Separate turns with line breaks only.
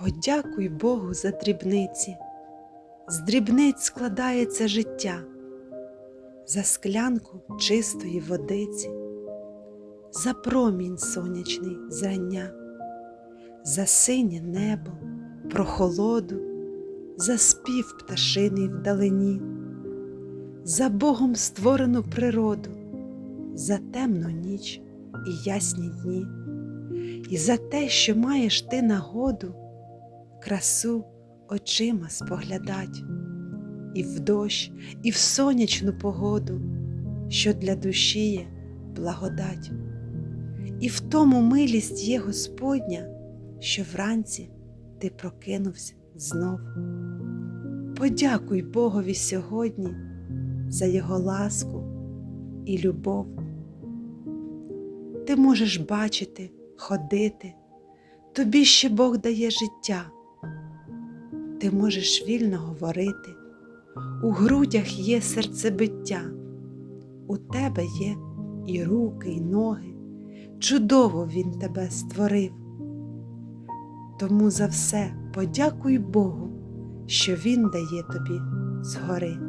Подякуй Богу за дрібниці. З дрібниць складається життя, за склянку чистої водиці, за промінь сонячний зрання, за синє небо, прохолоду, за спів пташиний вдалині, за Богом створену природу, за темну ніч і ясні дні, і за те, що маєш ти нагоду красу очима споглядать, і в дощ, і в сонячну погоду, що для душі є благодать, і в тому милість є Господня, що вранці ти прокинувся знов. Подякуй Богові сьогодні за Його ласку і любов. Ти можеш бачити, ходити, тобі ще Бог дає життя. Ти можеш вільно говорити, у грудях є серцебиття, у тебе є і руки, і ноги, чудово Він тебе створив. Тому за все подякуй Богу, що Він дає тобі згори.